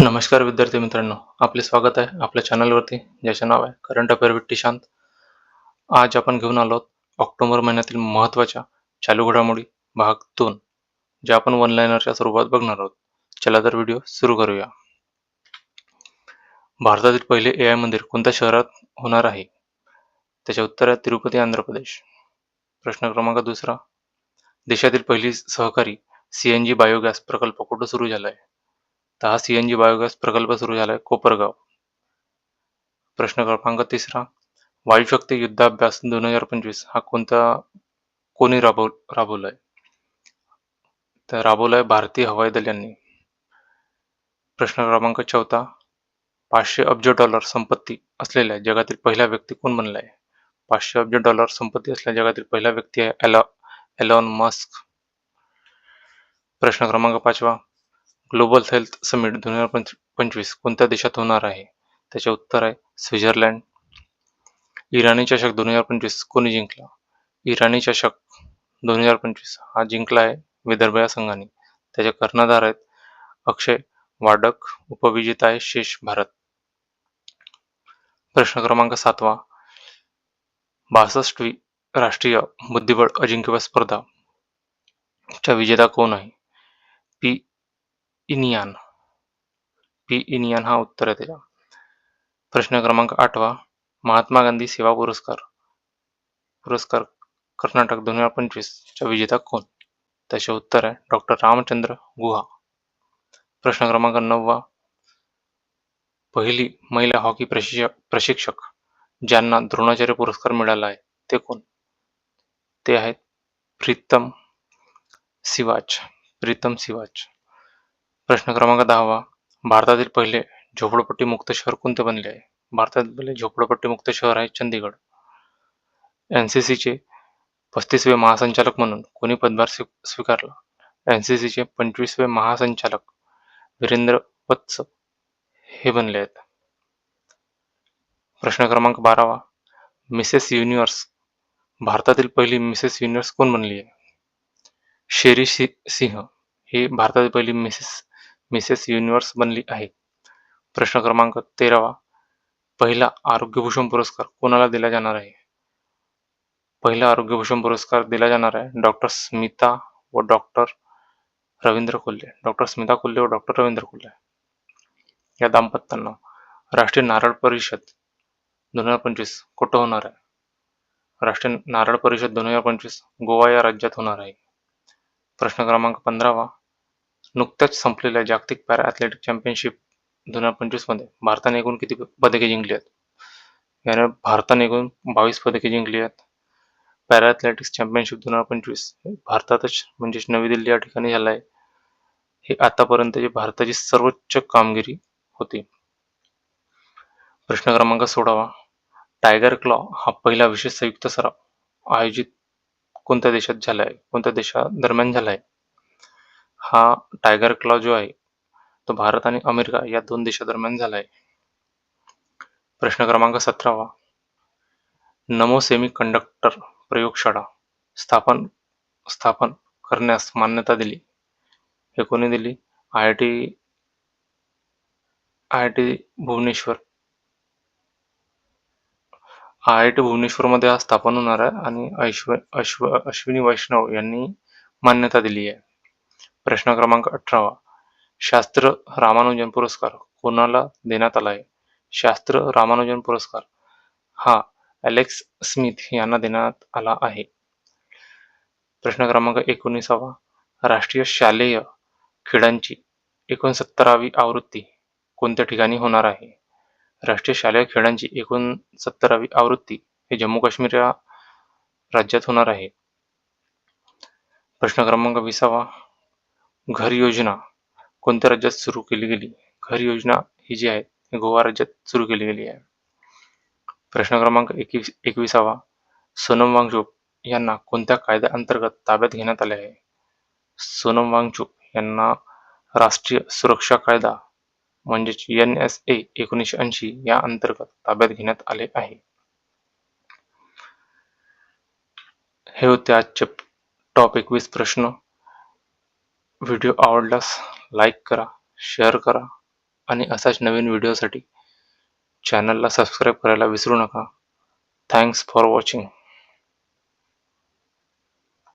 नमस्कार विद्यार्थी मित्रांनो आपले स्वागत आहे आपल्या चॅनलवरती. ज्याचे नाव आहे करंट अफेअर विथ शांत आज आपण घेऊन आलो ऑक्टोबर महिन्यातील महत्त्वाच्या चालू घडामोडी भाग दोन जे आपण वन लाईनरच्या स्वरूपात बघणार आहोत. चला तर व्हिडिओ सुरू करूया. भारतातील पहिले ए आय मंदिर कोणत्या शहरात होणार आहे? त्याचे उत्तर आहे तिरुपती आंध्र प्रदेश. प्रश्न क्रमांक दुसरा देशातील पहिली सहकारी सीएनजी बायोगॅस प्रकल्प कुठं सुरू झाला आहे तर हा सीएनजी बायोगॅस प्रकल्प सुरू झाला आहे कोपरगाव. प्रश्न क्रमांक तिसरा वायुशक्ती युद्धाभ्यास दोन हजार पंचवीस हा कोणता कोणी राबव राबवलाय? तर राबवलाय भारतीय हवाई दल यांनी. प्रश्न क्रमांक चौथा पाचशे अब्ज डॉलर संपत्ती असलेल्या जगातील पहिला व्यक्ती कोण बनलाय? पाचशे अब्ज डॉलर संपत्ती असलेल्या जगातील पहिला व्यक्ती आहे एलॉ एलॉन मस्क. प्रश्न क्रमांक पाचवा ग्लोबल हेल्थ समिट दोन हजार पंच पंचवीस कोणत्या देशात होणार आहे? त्याचे उत्तर आहे स्वित्झर्लंड. इराणी चषक दोन हजार पंचवीस कोणी जिंकला? इराणी चषक दोन हजार पंचवीस हा जिंकला आहे विदर्भ या संघाने. त्याचे कर्णधार आहेत अक्षय वाडक उपविजेता आहे शेष भारत. प्रश्न क्रमांक सातवा. बासष्टवी राष्ट्रीय बुद्धिबळ अजिंक्यपद स्पर्धा च्या विजेता कोण आहे? पी. इनियान पी इनियान हा उत्तर आहे त्याचा. प्रश्न क्रमांक आठवा. महात्मा गांधी सेवा पुरस्कार. पुरस्कार कर्नाटक दोन हजार पंचवीसच्या विजेता कोण? त्याचे उत्तर आहे डॉक्टर रामचंद्र गुहा. प्रश्न क्रमांक नववा. पहिली महिला हॉकी प्रशिक्षक प्रशिक्षक ज्यांना द्रोणाचार्य पुरस्कार मिळाला आहे ते कोण? ते आहेत प्रीतम सिवाच. प्रीतम सिवाच. प्रश्न क्रमांक दहावा. भारतातील पहिले झोपडपट्टी मुक्त शहर कोणते बनले आहे? भारतातील पहिले झोपडपट्टी मुक्त शहर आहे चंदीगड. एन सी सीचे पस्तीसवे महासंचालक म्हणून कोणी पदभार स्वीकारला? एन सी सीचे पंचवीसवे महासंचालक वीरेंद्र वत्स हे बनले आहेत. प्रश्न क्रमांक बारावा. Mrs universe. भारतातील पहिली मिसेस युनिव्हर्स कोण बनली आहे? शेरी सिंह. ही भारतातील पहिली मिसेस मिसेस युनिव्हर्स बनली आहे. प्रश्न क्रमांक तेरावा. पहिला आरोग्यभूषण पुरस्कार कोणाला दिला जाणार आहे? पहिला आरोग्यभूषण पुरस्कार दिला जाणार आहे डॉक्टर स्मिता व डॉक्टर रवींद्र कोल्हे डॉक्टर स्मिता कोल्हे व डॉक्टर रवींद्र कोल्हे या दाम्पत्यांना राष्ट्रीय नारळ परिषद दोन हजार पंचवीस कुठं होणार आहे? राष्ट्रीय नारळ परिषद दोन हजार पंचवीस गोवा या राज्यात होणार आहे. प्रश्न क्रमांक पंधरावा. नुकत्याच संपलेल्या जागतिक पॅरा ॲथलेटिक चॅम्पियनशिप दोन हजार पंचवीसमध्ये भारताने एकूण किती पदके जिंकली आहेत? याने भारताने एकूण बावीस पदके जिंकली आहेत. पॅरा ॲथलेटिक्स चॅम्पियनशिप दोन हजार पंचवीस भारतातच म्हणजेच नवी दिल्ली या ठिकाणी झालं आहे. हे आतापर्यंतची भारताची सर्वोच्च कामगिरी होती. प्रश्न क्रमांक सोडावा टायगर क्लॉ हा पहिला विशेष संयुक्त सराव आयोजित कोणत्या देशात झाला आहे? कोणत्या देशादरम्यान झाला आहे? हा टायगर क्लॉ जो आहे तो भारत आणि अमेरिका या दोन देशादरम्यान झाला आहे प्रश्न क्रमांक सतरावा. नमो सेमी कंडक्टर प्रयोगशाळा स्थापन स्थापन करण्यास मान्यता दिली. हे कोणी दिली? I I T I I T Bhubaneswar. I I T भुवनेश्वरमध्ये हा स्थापन होणार आहे आणि अश्व अश्व अश्विनी वैष्णव यांनी मान्यता दिली आहे. प्रश्न क्रमांक अठरावा. शास्त्र रामानुजन पुरस्कार. कोणाला देण्यात आला आहे शास्त्र रामानुजन पुरस्कार. हा, अलेक्स स्मिथ यांना देण्यात आला आहे. प्रश्न क्रमांक एकोणीसावा. राष्ट्रीय शालेय खेळांची एकोणसत्तरावी आवृत्ती कोणत्या ठिकाणी होणार आहे? राष्ट्रीय शालेय खेळांची एकोणसत्तरावी आवृत्ती हे जम्मू काश्मीर या राज्यात होणार आहे. प्रश्न क्रमांक विसावा. घर योजना. कोणत्या राज्यात सुरू केली गेली? घर योजना ही जी आहे गोवा राज्यात सुरू केली गेली आहे. प्रश्न क्रमांक एकवीस एकविसावा. सोनम वांगचूक यांना कोणत्या कायद्याअंतर्गत ताब्यात घेण्यात आले आहे? सोनम वांगचूक यांना राष्ट्रीय सुरक्षा कायदा म्हणजेच एन एस ए एकोणीसशे ऐंशी या अंतर्गत ताब्यात घेण्यात आले आहे. हे होते आजचे टॉप एकवीस प्रश्न. व्हिडिओ आवडल्यास लाईक करा शेअर करा आणि असाच नवीन व्हिडिओसाठी चॅनलला सबस्क्राईब करायला विसरू नका. Thanks for watching.